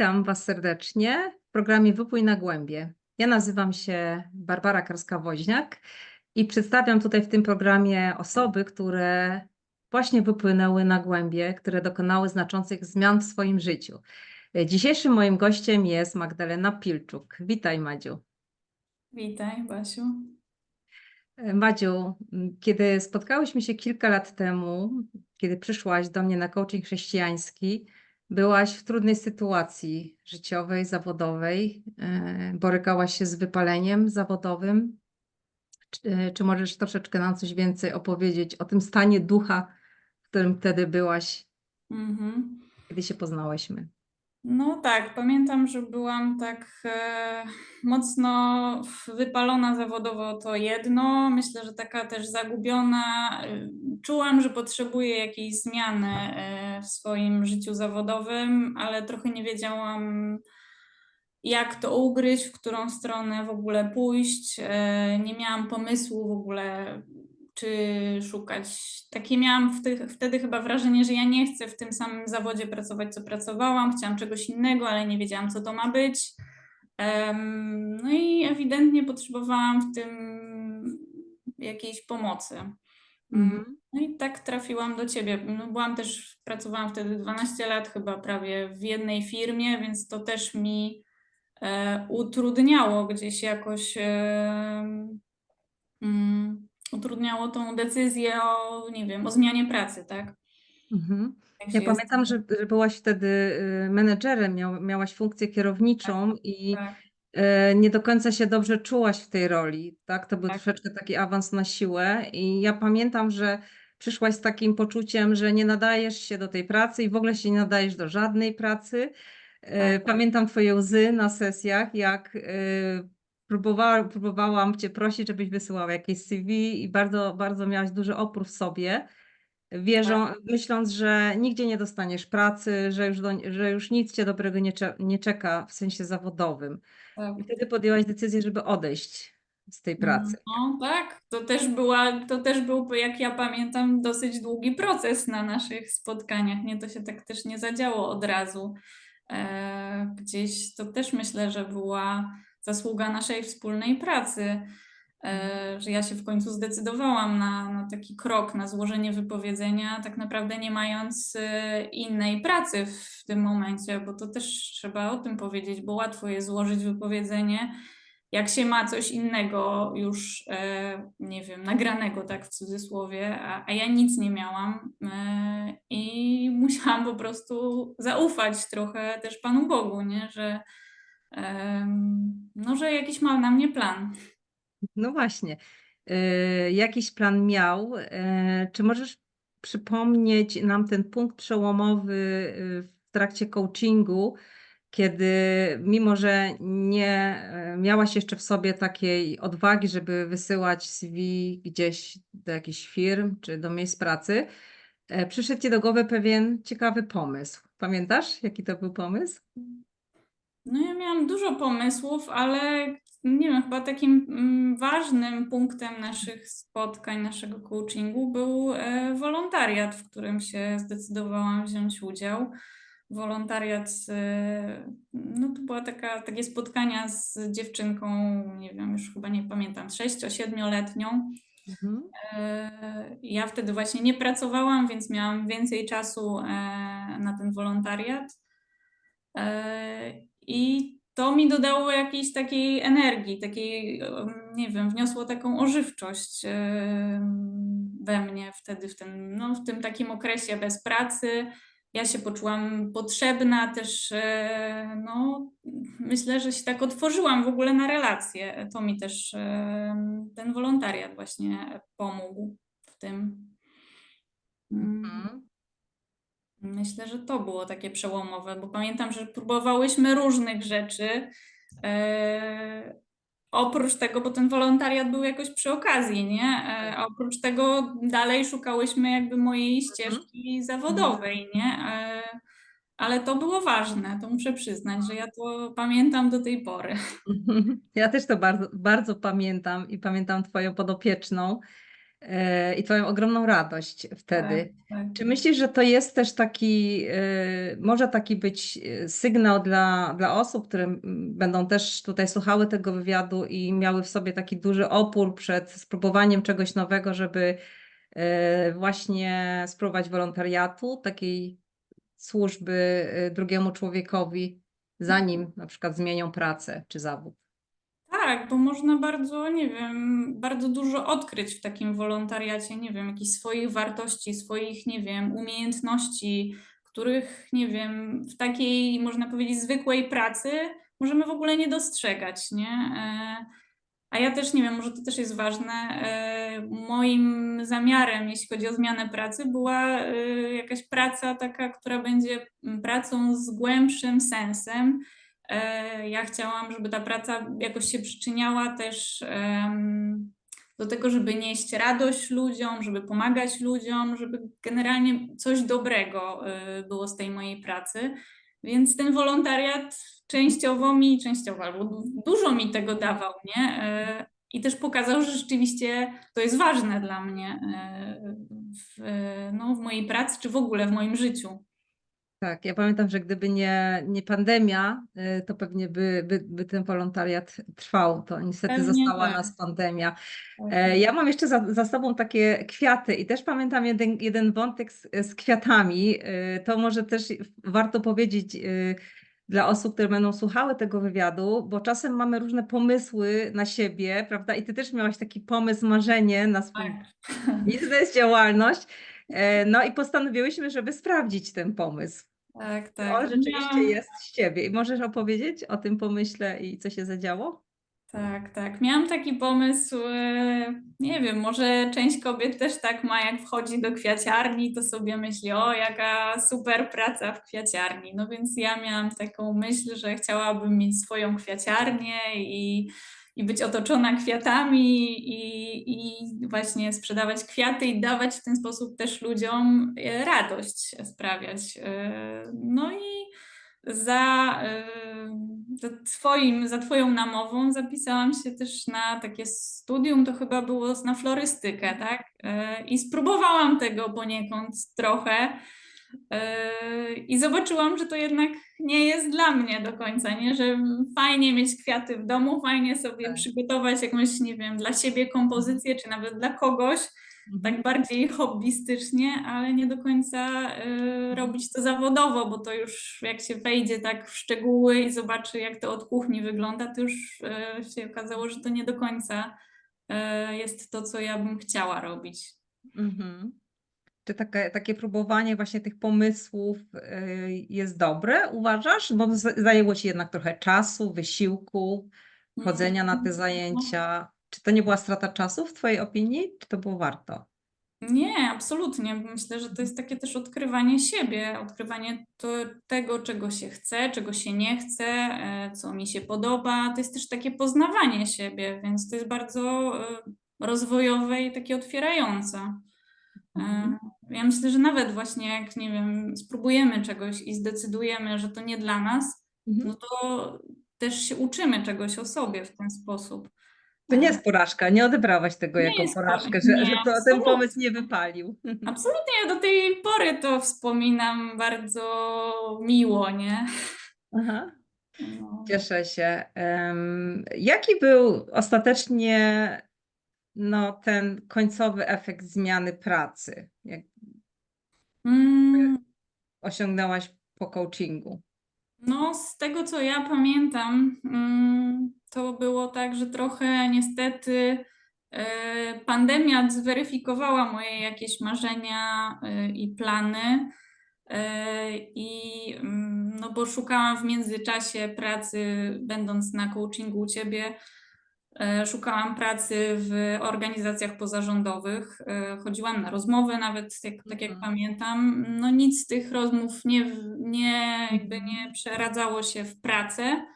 Witam Was serdecznie w programie Wypój na głębie. Ja nazywam się Barbara Karska-Woźniak i przedstawiam tutaj w tym programie osoby, które właśnie wypłynęły na głębie, które dokonały znaczących zmian w swoim życiu. Dzisiejszym moim gościem jest Magdalena Pilczuk. Witaj Madziu. Witaj, Basiu. Madziu, kiedy spotkałyśmy się kilka lat temu, kiedy przyszłaś do mnie na coaching chrześcijański, byłaś w trudnej sytuacji życiowej, zawodowej, e, borykałaś się z wypaleniem zawodowym. Czy, czy możesz troszeczkę nam coś więcej opowiedzieć o tym stanie ducha, w którym wtedy byłaś, Mhm. kiedy się poznałyśmy? No tak, pamiętam, że byłam tak e, mocno wypalona zawodowo to jedno. Myślę, że taka też zagubiona. E, Czułam, że potrzebuję jakiejś zmiany e, w swoim życiu zawodowym, ale trochę nie wiedziałam, jak to ugryźć, w którą stronę w ogóle pójść. E, Nie miałam pomysłu w ogóle, czy szukać. Takie miałam tych, wtedy chyba wrażenie, że ja nie chcę w tym samym zawodzie pracować, co pracowałam. Chciałam czegoś innego, ale nie wiedziałam, co to ma być. No i ewidentnie potrzebowałam w tym jakiejś pomocy. Mhm. No i tak trafiłam do ciebie. No byłam też, pracowałam wtedy 12 lat chyba prawie w jednej firmie, więc to też mi e, utrudniało gdzieś jakoś, e, mm, utrudniało tą decyzję o, nie wiem, o zmianie pracy, tak? Mhm. Ja pamiętam, że, że byłaś wtedy y, menedżerem, miał, miałaś funkcję kierowniczą i Tak, e, nie do końca się dobrze czułaś w tej roli, tak? To był Tak. troszeczkę taki awans na siłę i ja pamiętam, że przyszłaś z takim poczuciem, że nie nadajesz się do tej pracy i w ogóle się nie nadajesz do żadnej pracy. E, Tak. Pamiętam twoje łzy na sesjach, jak e, próbowałam, próbowałam cię prosić, żebyś wysyłała jakieś CV i bardzo, bardzo miałaś duży opór w sobie wierzą, myśląc, że nigdzie nie dostaniesz pracy, że już, do, że już nic cię dobrego nie, cze- nie czeka w sensie zawodowym. tak. I wtedy podjęłaś decyzję, żeby odejść z tej pracy. No tak, to też była, to też był, jak ja pamiętam, dosyć długi proces na naszych spotkaniach. Nie, to się tak też nie zadziało od razu. E, gdzieś to też myślę, że była zasługa naszej wspólnej pracy, e, że ja się w końcu zdecydowałam na, na taki krok, na złożenie wypowiedzenia, tak naprawdę nie mając e, innej pracy w tym momencie, bo to też trzeba o tym powiedzieć, bo łatwo jest złożyć wypowiedzenie jak się ma coś innego już, e, nie wiem, nagranego, tak w cudzysłowie, a, a ja nic nie miałam i musiałam po prostu zaufać trochę też Panu Bogu, nie? Że, no, że jakiś ma na mnie plan. No właśnie. Y, jakiś plan miał. Y, czy możesz przypomnieć nam ten punkt przełomowy y, w trakcie coachingu, kiedy mimo, że nie y, miałaś jeszcze w sobie takiej odwagi, żeby wysyłać CV gdzieś do jakichś firm czy do miejsc pracy, przyszedł ci do głowy pewien ciekawy pomysł. Pamiętasz, jaki to był pomysł? No ja miałam dużo pomysłów, ale nie wiem, chyba takim mm, ważnym punktem naszych spotkań, naszego coachingu był e, wolontariat, w którym się zdecydowałam wziąć udział. Wolontariat, e, no to była taka, takie spotkania z dziewczynką, nie wiem, już chyba nie pamiętam, 6-7-letnią. Mhm. E, Ja wtedy właśnie nie pracowałam, więc miałam więcej czasu na ten wolontariat. I to mi dodało jakiejś takiej energii, takiej, nie wiem, wniosło taką ożywczość we mnie wtedy, w tym, no, w tym takim okresie bez pracy. Ja się poczułam potrzebna też, e, no, myślę, że się tak otworzyłam w ogóle na relacje. To mi też ten wolontariat właśnie pomógł w tym. Mm. Mhm. Myślę, że to było takie przełomowe, bo pamiętam, że próbowałyśmy różnych rzeczy. E, oprócz tego, bo ten wolontariat był jakoś przy okazji, nie? E, a oprócz tego dalej szukałyśmy jakby mojej ścieżki zawodowej, nie? E, ale to było ważne, to muszę przyznać, że ja to pamiętam do tej pory. Ja też to bardzo, bardzo pamiętam i pamiętam Twoją podopieczną. E, i Twoją ogromną radość wtedy. Tak, tak. Czy myślisz, że to jest też taki, e, może taki być e, sygnał dla, dla osób, które będą też tutaj słuchały tego wywiadu i miały w sobie taki duży opór przed spróbowaniem czegoś nowego, żeby e, właśnie spróbować wolontariatu, takiej służby drugiemu człowiekowi, zanim na przykład zmienią pracę czy zawód? Tak, bo można bardzo, nie wiem, bardzo dużo odkryć w takim wolontariacie, nie wiem, jakichś swoich wartości, swoich, nie wiem, umiejętności, których, nie wiem, w takiej, można powiedzieć, zwykłej pracy możemy w ogóle nie dostrzegać, nie? E, A ja też nie wiem, może to też jest ważne. e, Moim zamiarem, jeśli chodzi o zmianę pracy, była e, jakaś praca taka, która będzie pracą z głębszym sensem. E, Ja chciałam, żeby ta praca jakoś się przyczyniała też do tego, żeby nieść radość ludziom, żeby pomagać ludziom, żeby generalnie coś dobrego e, było z tej mojej pracy. Więc ten wolontariat częściowo mi, częściowo albo du- dużo mi tego dawał, nie? E, I też pokazał, że rzeczywiście to jest ważne dla mnie w, no, w mojej pracy, czy w ogóle w moim życiu. Tak, ja pamiętam, że gdyby nie, nie pandemia, y, to pewnie by, by, by ten wolontariat trwał. To niestety Pewnie została tak. nas pandemia. E, Ja mam jeszcze za, za sobą takie kwiaty i też pamiętam jeden, jeden wątek z, z kwiatami. Y, To może też warto powiedzieć y, dla osób, które będą słuchały tego wywiadu, bo czasem mamy różne pomysły na siebie, prawda? I ty też miałaś taki pomysł, marzenie na swój Tak. biznes, działalność. E, No i postanowiłyśmy, żeby sprawdzić ten pomysł. Tak, tak. On rzeczywiście Miałam- jest z ciebie. I możesz opowiedzieć o tym pomyśle i co się zadziało? Tak, tak. Miałam taki pomysł, e, nie wiem, może część kobiet też tak ma, jak wchodzi do kwiaciarni, to sobie myśli, o, jaka super praca w kwiaciarni. No więc ja miałam taką myśl, że chciałabym mieć swoją kwiaciarnię i, i być otoczona kwiatami i, i właśnie sprzedawać kwiaty i dawać w ten sposób też ludziom e, radość sprawiać. E, No i za, y, za, twoim, za Twoją namową zapisałam się też na takie studium, to chyba było na florystykę, tak? I spróbowałam tego poniekąd trochę. Y, I zobaczyłam, że to jednak nie jest dla mnie do końca, nie? Że fajnie mieć kwiaty w domu, fajnie sobie Tak. przygotować jakąś, nie wiem, dla siebie kompozycję, czy nawet dla kogoś, tak bardziej hobbystycznie, ale nie do końca y, robić to zawodowo, bo to już jak się wejdzie tak w szczegóły i zobaczy, jak to od kuchni wygląda, to już y, się okazało, że to nie do końca y, jest to, co ja bym chciała robić. Mhm. Czy takie, takie próbowanie właśnie tych pomysłów y, jest dobre, uważasz? Bo zajęło ci jednak trochę czasu, wysiłku, chodzenia na te zajęcia. Czy to nie była strata czasu w twojej opinii? Czy to było warto? Nie, absolutnie. Myślę, że to jest takie też odkrywanie siebie, odkrywanie to, tego, czego się chce, czego się nie chce, e, co mi się podoba. To jest też takie poznawanie siebie, więc to jest bardzo e, rozwojowe i takie otwierające. E, Mhm. Ja myślę, że nawet właśnie jak, nie wiem, spróbujemy czegoś i zdecydujemy, że to nie dla nas, Mhm. no to też się uczymy czegoś o sobie w ten sposób. To nie jest porażka, nie odebrałaś tego Nie jako porażkę, że, nie, że to, ten pomysł nie wypalił. Absolutnie, ja do tej pory to wspominam bardzo miło, nie? Aha. No. Cieszę się. Em, Jaki był ostatecznie no, ten końcowy efekt zmiany pracy, jak Mm, osiągnęłaś po coachingu? No, z tego co ja pamiętam, mm, to było tak, że trochę niestety e, pandemia zweryfikowała moje jakieś marzenia e, i plany. E, I mm, no bo szukałam w międzyczasie pracy, będąc na coachingu u ciebie, szukałam pracy w organizacjach pozarządowych. e, Chodziłam na rozmowy, nawet jak, tak jak Mhm. pamiętam. No nic z tych rozmów nie, nie, jakby nie przeradzało się w pracę.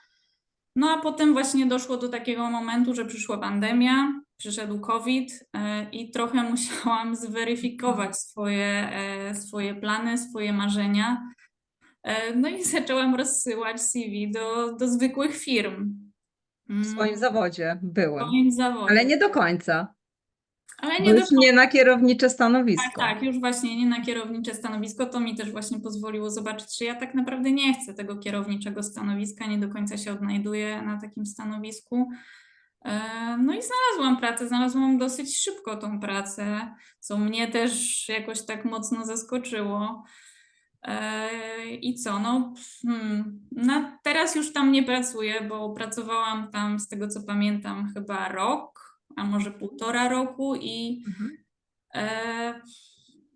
No a potem właśnie doszło do takiego momentu, że przyszła pandemia, przyszedł COVID e, i trochę musiałam zweryfikować swoje, e, swoje plany, swoje marzenia. E, No i zaczęłam rozsyłać CV do, do zwykłych firm. W swoim Mm, zawodzie w byłem, moim zawodzie. ale nie do końca. Ale nie do już nie na kierownicze Tak, stanowisko. tak, już właśnie nie na kierownicze stanowisko. To mi też właśnie pozwoliło zobaczyć, że ja tak naprawdę nie chcę tego kierowniczego stanowiska, nie do końca się odnajduję na takim stanowisku. E, No i znalazłam pracę, znalazłam dosyć szybko tą pracę, co mnie też jakoś tak mocno zaskoczyło. I co, no hmm, teraz już tam nie pracuję, bo pracowałam tam z tego co pamiętam chyba rok, a może półtora roku i Mhm. E,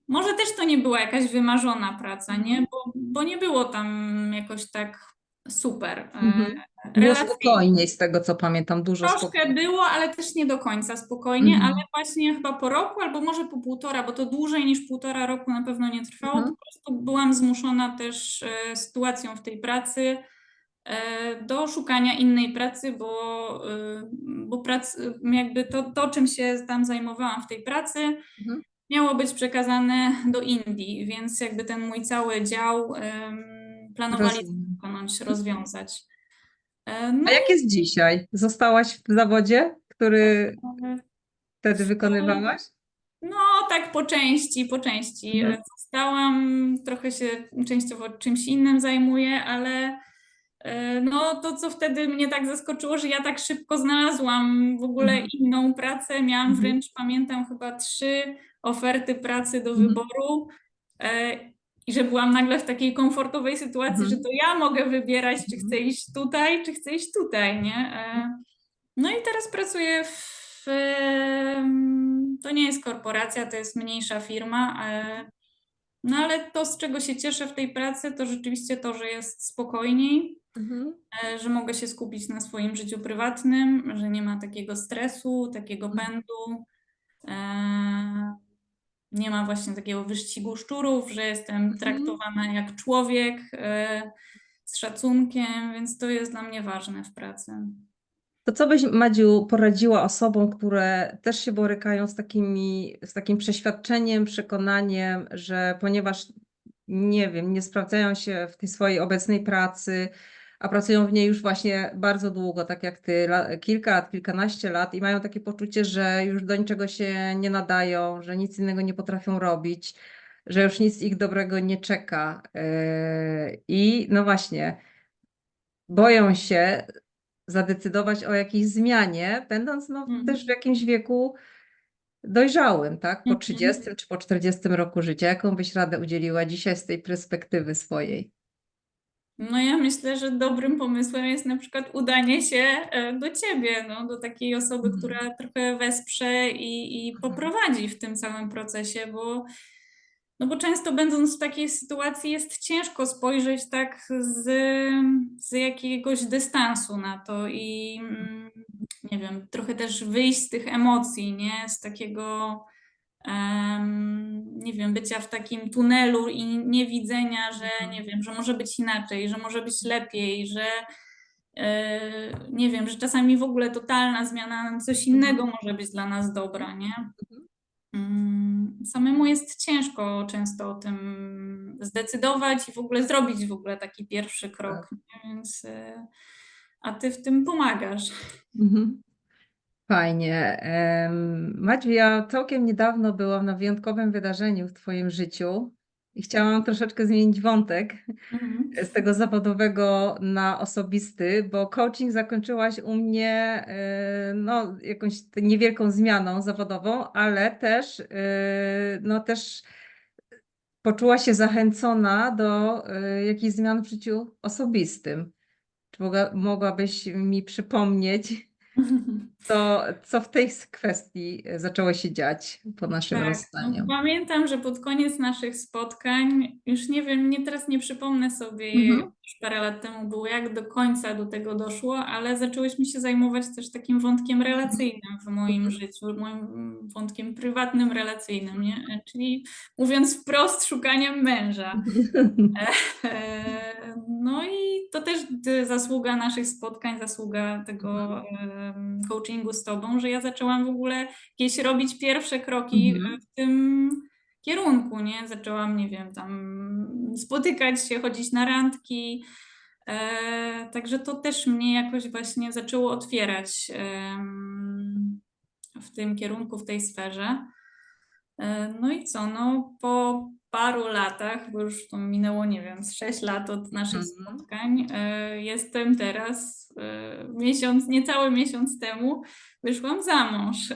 może też to nie była jakaś wymarzona praca, nie? Bo, bo nie było tam jakoś tak super. E, Mhm. Było relacyjnie. spokojniej z tego, co pamiętam, dużo Troszkę spokojniej. było, ale też nie do końca spokojnie, Mhm. ale właśnie chyba po roku albo może po półtora, bo to dłużej niż półtora roku na pewno nie trwało. Mhm. Po prostu byłam zmuszona też e, sytuacją w tej pracy e, do szukania innej pracy, bo, e, bo prac, jakby to, to, czym się tam zajmowałam w tej pracy, Mhm. miało być przekazane do Indii, więc jakby ten mój cały dział planowali Ponoć rozwiązać. E, No A jak jest dzisiaj? Zostałaś w zawodzie, który wtedy wykonywałaś? No, tak po części, po części. Mhm. E, Zostałam, trochę się częściowo czymś innym zajmuję, ale e, no to, co wtedy mnie tak zaskoczyło, że ja tak szybko znalazłam w ogóle Mhm. inną pracę. Miałam Mhm. wręcz, pamiętam, chyba trzy oferty pracy do Mhm. wyboru. I że byłam nagle w takiej komfortowej sytuacji, Mhm. że to ja mogę wybierać, czy Mhm. chcę iść tutaj, czy chcę iść tutaj, nie? E, No i teraz pracuję w. To nie jest korporacja, to jest mniejsza firma. e, No ale to, z czego się cieszę w tej pracy, to rzeczywiście to, że jest spokojniej, Mhm. e, że mogę się skupić na swoim życiu prywatnym, że nie ma takiego stresu, takiego Mhm. pędu. Nie ma właśnie takiego wyścigu szczurów, że jestem Mhm. traktowana jak człowiek e, z szacunkiem, więc to jest dla mnie ważne w pracy. To co byś, Madziu, poradziła osobom, które też się borykają z takimi, z takim przeświadczeniem, przekonaniem, że ponieważ nie wiem, nie sprawdzają się w tej swojej obecnej pracy, a pracują w niej już właśnie bardzo długo, tak jak ty, kilka lat, kilkanaście lat i mają takie poczucie, że już do niczego się nie nadają, że nic innego nie potrafią robić, że już nic ich dobrego nie czeka. Yy, I no właśnie, boją się zadecydować o jakiejś zmianie, będąc no, Mhm. też w jakimś wieku dojrzałym, tak? Po Mhm. 30 czy po 40 roku życia. Jaką byś radę udzieliła dzisiaj z tej perspektywy swojej? No ja myślę, że dobrym pomysłem jest na przykład udanie się e, do ciebie, no, do takiej osoby, Mhm. która trochę wesprze i, i Mhm. poprowadzi w tym całym procesie, bo, no bo często będąc w takiej sytuacji jest ciężko spojrzeć tak z, z jakiegoś dystansu na to i mm, nie wiem, trochę też wyjść z tych emocji, nie? Z takiego nie wiem, bycia w takim tunelu i niewidzenia, że Mhm. nie wiem, że może być inaczej, że może być lepiej, że e, nie wiem, że czasami w ogóle totalna zmiana na coś innego może być dla nas dobra, nie? Mhm. Mm, Samemu jest ciężko często o tym zdecydować i w ogóle zrobić w ogóle taki pierwszy krok, nie? więc e, a ty w tym pomagasz. Mhm. Fajnie. Em, Madziu, ja całkiem niedawno byłam na wyjątkowym wydarzeniu w Twoim życiu i chciałam troszeczkę zmienić wątek Mhm. z tego zawodowego na osobisty, bo coaching zakończyłaś u mnie e, no, jakąś niewielką zmianą zawodową, ale też, e, no, też poczuła się zachęcona do e, jakichś zmian w życiu osobistym. Czy mogła, mogłabyś mi przypomnieć, co, co w tej kwestii zaczęło się dziać po naszym Tak, no, rozstaniu? pamiętam, że pod koniec naszych spotkań, już nie wiem, nie teraz nie przypomnę sobie, Mhm. już parę lat temu było, jak do końca do tego doszło, ale zaczęłyśmy się zajmować też takim wątkiem relacyjnym w moim Mhm. życiu, moim wątkiem prywatnym, relacyjnym, nie? Czyli mówiąc wprost, szukaniem męża. E, No i to też zasługa naszych spotkań, zasługa tego em, coachingu z tobą, że ja zaczęłam w ogóle jakieś robić pierwsze kroki Mhm. e, w tym kierunku, nie? Zaczęłam, nie wiem, tam spotykać się, chodzić na randki. E, Także to też mnie jakoś właśnie zaczęło otwierać em, w tym kierunku, w tej sferze. E, No i co, no po paru latach, bo już to minęło, nie wiem, z 6 lat od naszych Mhm. spotkań, e, jestem teraz, e, miesiąc, niecały miesiąc temu, wyszłam za mąż.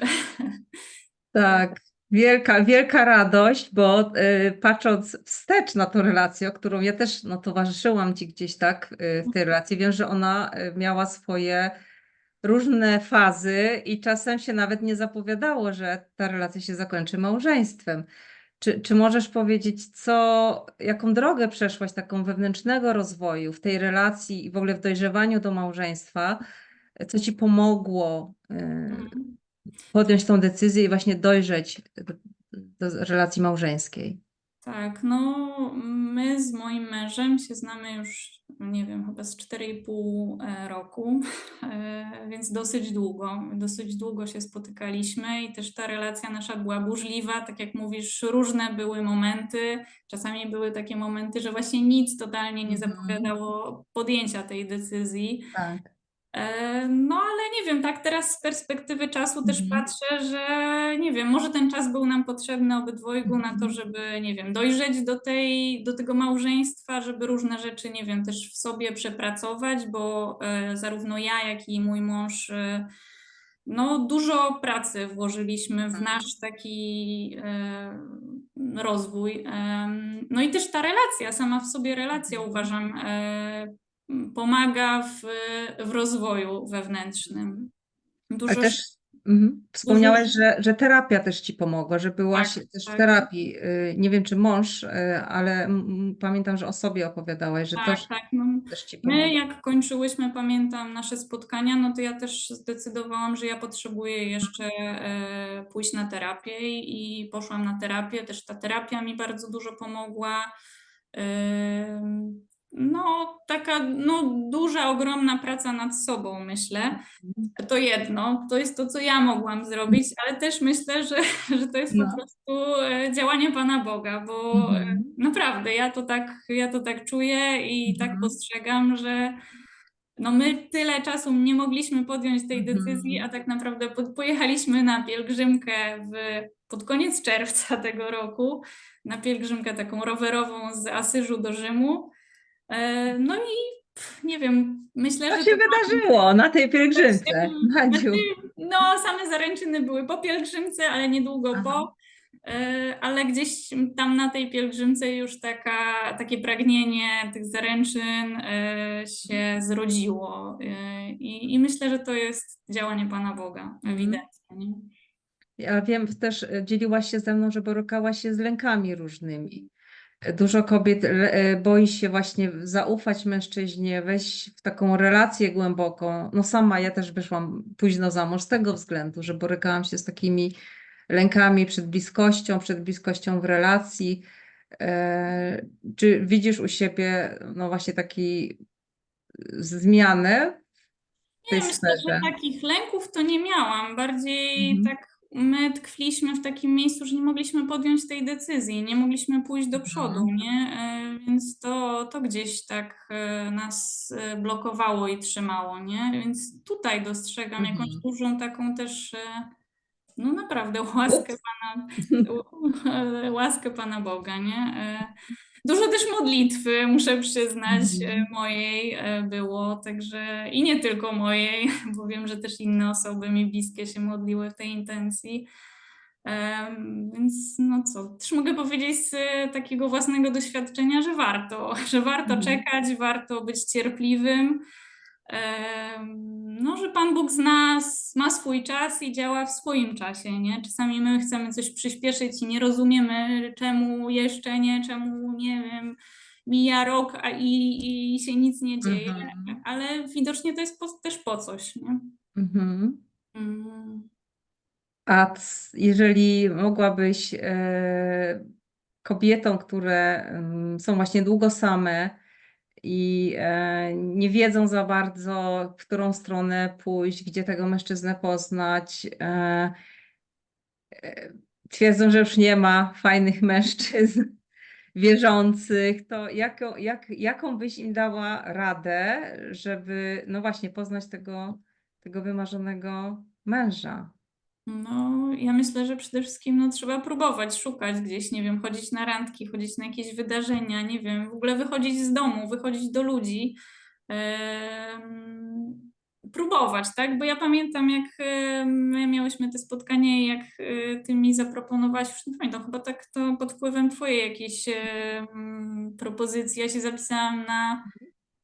Tak, wielka, wielka radość, bo y, patrząc wstecz na tą relację, o którą ja też no, towarzyszyłam Ci gdzieś tak y, w tej relacji, wiem, że ona y, miała swoje różne fazy i czasem się nawet nie zapowiadało, że ta relacja się zakończy małżeństwem. Czy, czy możesz powiedzieć, co, jaką drogę przeszłaś taką wewnętrznego rozwoju w tej relacji i w ogóle w dojrzewaniu do małżeństwa? Co Ci pomogło y, Mhm. podjąć tą decyzję i właśnie dojrzeć do, do relacji małżeńskiej. Tak, no my z moim mężem się znamy już, nie wiem, chyba z 4,5 e, roku, e, więc dosyć długo, dosyć długo się spotykaliśmy i też ta relacja nasza była burzliwa, tak jak mówisz, różne były momenty, czasami były takie momenty, że właśnie nic totalnie nie Mhm. zapowiadało podjęcia tej decyzji. Tak. E, No, ale nie wiem, tak teraz z perspektywy czasu też Mhm. patrzę, że nie wiem, może ten czas był nam potrzebny obydwojgu na to, Mhm. żeby, nie wiem, dojrzeć do tej, do tego małżeństwa, żeby różne rzeczy, nie wiem, też w sobie przepracować, bo e, zarówno ja, jak i mój mąż, e, no, dużo pracy włożyliśmy w Mhm. nasz taki e, rozwój. Em, No i też ta relacja, sama w sobie relacja Mhm. uważam, e, pomaga w, w rozwoju wewnętrznym. Ale Dużo też mhm. wspomniałaś, dużo- że, że terapia też ci pomogła, że byłaś Tak, też w tak. terapii. Y, Nie wiem, czy mąż, y, ale pamiętam, że o sobie opowiadałaś, że tak, też, tak. No, też ci My, pomogło. jak kończyłyśmy, pamiętam nasze spotkania, no to ja też zdecydowałam, że ja potrzebuję jeszcze e, pójść na terapię i poszłam na terapię. Też ta terapia mi bardzo dużo pomogła. No, taka no, duża, ogromna praca nad sobą, myślę. To jedno, to jest to, co ja mogłam zrobić, ale też myślę, że, że to jest No. po prostu e, działanie Pana Boga, bo e, Mhm. naprawdę ja to tak, ja to tak czuję i tak Mhm. postrzegam, że no my tyle czasu nie mogliśmy podjąć tej Mhm. decyzji, a tak naprawdę po, pojechaliśmy na pielgrzymkę w, pod koniec czerwca tego roku, na pielgrzymkę taką rowerową z Asyżu do Rzymu. E, No i nie wiem, myślę, Co że się to wydarzyło na tej pielgrzymce, Nadziu? no, same zaręczyny były po pielgrzymce, ale niedługo Aha. po. E, Ale gdzieś tam na tej pielgrzymce już taka, takie pragnienie tych zaręczyn e, się zrodziło. I, I myślę, że to jest działanie Pana Boga, ewidentnie. Nie? Ja wiem, też dzieliłaś się ze mną, że borykałaś się z lękami różnymi. Dużo kobiet e, boi się właśnie zaufać mężczyźnie, wejść w taką relację głęboką. No sama ja też wyszłam późno za mąż z tego względu, że borykałam się z takimi lękami przed bliskością, przed bliskością w relacji. E, Czy widzisz u siebie no właśnie taki zmianę w tej Nie, myślę, że sferze? takich lęków to nie miałam. Bardziej Mhm. tak my tkwiliśmy w takim miejscu, że nie mogliśmy podjąć tej decyzji, nie mogliśmy pójść do przodu, Mhm. nie? E, Więc to, to gdzieś tak e, nas e, blokowało i trzymało, nie? Więc tutaj dostrzegam jakąś Mhm. dużą taką też, no naprawdę łaskę Pana, łaskę Pana Boga, nie? E, Dużo też modlitwy, muszę przyznać, e, Mhm. mojej e, było, także i nie tylko mojej, bo wiem, że też inne osoby mi bliskie się modliły w tej intencji. Więc no co, też mogę powiedzieć z e, takiego własnego doświadczenia, że warto, że warto Mhm. czekać, warto być cierpliwym. No, że Pan Bóg z nas ma swój czas i działa w swoim czasie, nie? Czasami my chcemy coś przyspieszyć i nie rozumiemy, czemu jeszcze nie, czemu nie wiem, mija rok, a i, i się nic nie dzieje, Mhm. ale widocznie to jest po, też po coś, nie? Mhm. Mm. A jeżeli mogłabyś e, kobietom, które są właśnie długo same i e, nie wiedzą za bardzo, w którą stronę pójść, gdzie tego mężczyznę poznać, e, e, twierdzą, że już nie ma fajnych mężczyzn wierzących, to jaką, jak, jaką byś im dała radę, żeby no właśnie poznać tego, tego wymarzonego męża? No, ja myślę, że przede wszystkim no, trzeba próbować, szukać gdzieś, nie wiem, chodzić na randki, chodzić na jakieś wydarzenia, nie wiem, w ogóle wychodzić z domu, wychodzić do ludzi, em, próbować, tak? Bo ja pamiętam, jak my miałyśmy te spotkanie, jak e, ty mi zaproponowałaś, już nie pamiętam, chyba tak to pod wpływem twojej jakiejś em, propozycji, ja się zapisałam na,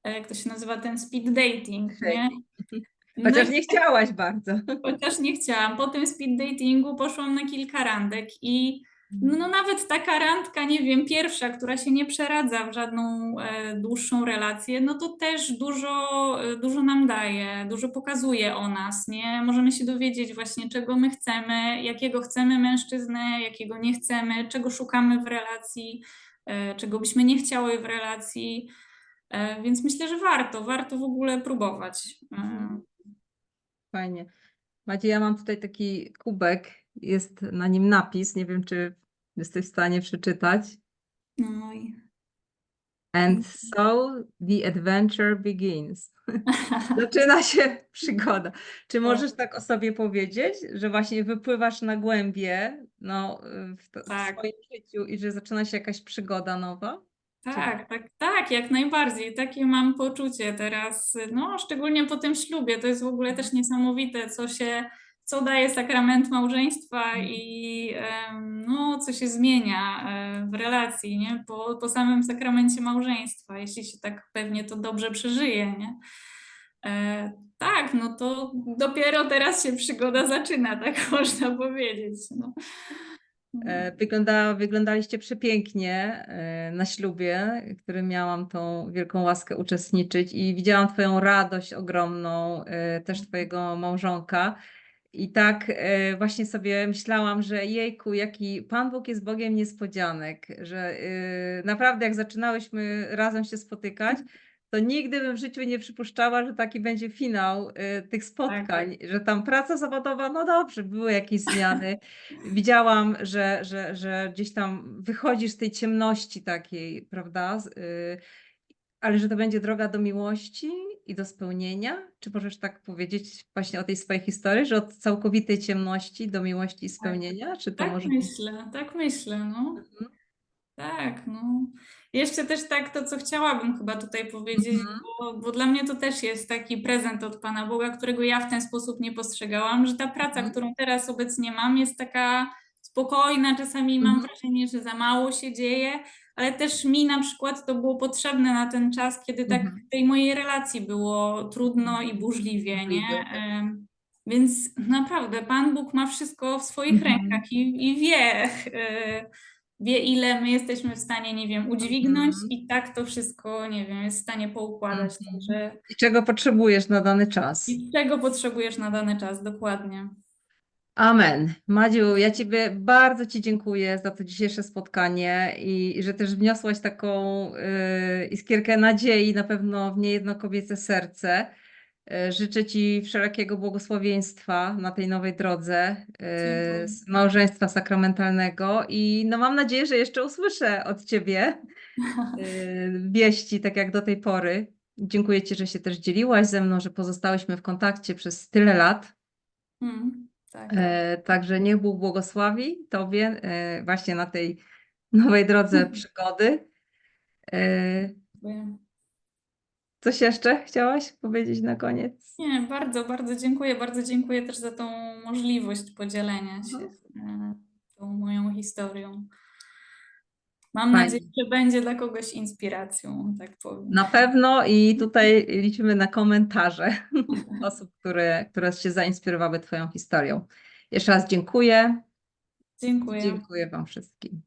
e, jak to się nazywa, ten speed dating, nie? No Chociaż i nie chciałaś bardzo. Chociaż nie chciałam. Po tym speed datingu poszłam na kilka randek i no, no nawet taka randka, nie wiem, pierwsza, która się nie przeradza w żadną e, dłuższą relację, no to też dużo, e, dużo nam daje, dużo pokazuje o nas, nie? Możemy się dowiedzieć właśnie, czego my chcemy, jakiego chcemy mężczyznę, jakiego nie chcemy, czego szukamy w relacji, e, czego byśmy nie chciały w relacji. E, więc myślę, że warto, warto w ogóle próbować. E, Fajnie. Macie, ja mam tutaj taki kubek, jest na nim napis, nie wiem, czy jesteś w stanie przeczytać. no i... And so the adventure begins. Zaczyna się przygoda. Czy możesz tak o sobie powiedzieć, że właśnie wypływasz na głębie no, w, to, w Tak. swoim życiu i że zaczyna się jakaś przygoda nowa? Tak, tak, tak, jak najbardziej. Takie mam poczucie teraz, no szczególnie po tym ślubie. To jest w ogóle też niesamowite, co się, co daje sakrament małżeństwa i em, no, co się zmienia e, w relacji, nie? Po, po samym sakramencie małżeństwa, jeśli się tak pewnie to dobrze przeżyje, nie? E, tak, no to dopiero teraz się przygoda zaczyna, tak można powiedzieć. No. E, Wygląda, wyglądaliście przepięknie e, na ślubie, w którym miałam tą wielką łaskę uczestniczyć i widziałam Twoją radość ogromną, e, też Twojego małżonka. I tak właśnie sobie myślałam, że jejku, jaki Pan Bóg jest Bogiem niespodzianek, że naprawdę jak zaczynałyśmy razem się spotykać, to nigdy bym w życiu nie przypuszczała, że taki będzie finał e, tych spotkań, że tam praca zawodowa, no dobrze, były jakieś zmiany. Widziałam, że, że, że gdzieś tam wychodzisz z tej ciemności takiej, prawda? Y, Ale że to będzie droga do miłości i do spełnienia? Czy możesz tak powiedzieć właśnie o tej swojej historii, że od całkowitej ciemności do miłości i spełnienia? Czy to Tak może myślę, tak myślę, no. Mhm. Tak, no. Jeszcze też tak to, co chciałabym chyba tutaj powiedzieć, Mhm. bo, bo dla mnie to też jest taki prezent od Pana Boga, którego ja w ten sposób nie postrzegałam, że ta praca, Mhm. którą teraz obecnie mam, jest taka spokojna, czasami mam Mhm. wrażenie, że za mało się dzieje, ale też mi na przykład to było potrzebne na ten czas, kiedy tak Mhm. w tej mojej relacji było trudno i burzliwie, nie? Tak. Więc naprawdę Pan Bóg ma wszystko w swoich rękach i, i wie, e, wie ile my jesteśmy w stanie, nie wiem, udźwignąć Mhm. i tak to wszystko, nie wiem, jest w stanie poukładać. Mhm. Także I czego potrzebujesz na dany czas? i czego potrzebujesz na dany czas, dokładnie. Amen. Madziu, ja Ciebie bardzo Ci dziękuję za to dzisiejsze spotkanie i, i że też wniosłaś taką y, iskierkę nadziei na pewno w niejedno kobiece serce. Y, życzę Ci wszelkiego błogosławieństwa na tej nowej drodze Dziękuję. y, z małżeństwa sakramentalnego i no mam nadzieję, że jeszcze usłyszę od Ciebie y, wieści, tak jak do tej pory. Dziękuję Ci, że się też dzieliłaś ze mną, że pozostałyśmy w kontakcie przez tyle lat. Mm, tak. E, Także niech Bóg błogosławi Tobie e, właśnie na tej nowej drodze przygody. E, Dziękuję. Coś jeszcze chciałaś powiedzieć na koniec? Nie, bardzo, bardzo dziękuję. Bardzo dziękuję też za tą możliwość podzielenia się e, tą moją historią. Mam Fajnie. nadzieję, że będzie dla kogoś inspiracją, tak powiem. Na pewno i tutaj liczymy na komentarze osób, które, które się zainspirowały Twoją historią. Jeszcze raz dziękuję. Dziękuję. Dziękuję Wam wszystkim.